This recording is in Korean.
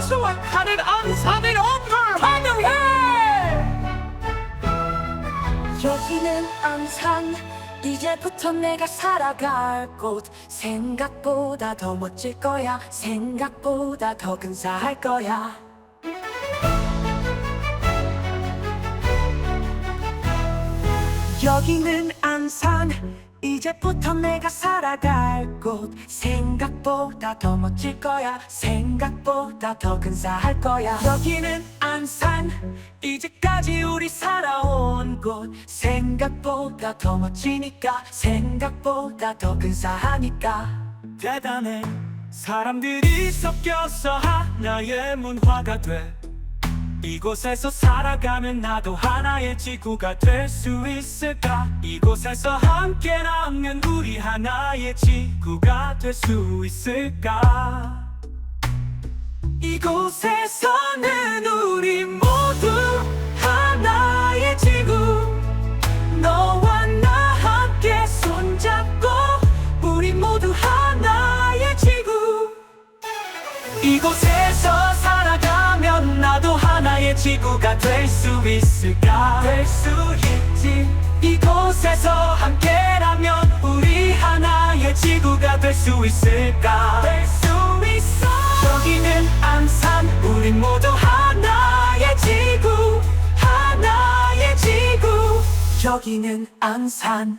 수확하는 안산의 엄물 환영해! 여기는 안산 이제부터 내가 살아갈 곳. 생각보다 더 멋질 거야 생각보다 더 근사할 거야. 여기는 안산 이제부터 내가 살아갈 곳. 생각보다 더 멋질 거야. 생각보다 더 근사할 거야. 여기는 안산. 이제까지 우리 살아온 곳. 생각보다 더 멋지니까. 생각보다 더 근사하니까. 대단해. 사람들이 섞여서 하나의 문화가 돼 이곳에서 살아가면 나도 하나의 지구가 될 수 있을까? 이곳에서 함께라면 우리 하나의 지구가 될 수 있을까? 이곳에서는 우리 모두 하나의 지구. 너와 나 함께 손잡고 우리 모두 하나의 지구. 이곳에서 나의 지구가 될 수 있을까? 될 수 있지. 이곳에서 함께라면 우리 하나의 지구가 될 수 있을까? 될 수 있어. 여기는 안산. 우리 모두 하나의 지구. 하나의 지구. 여기는 안산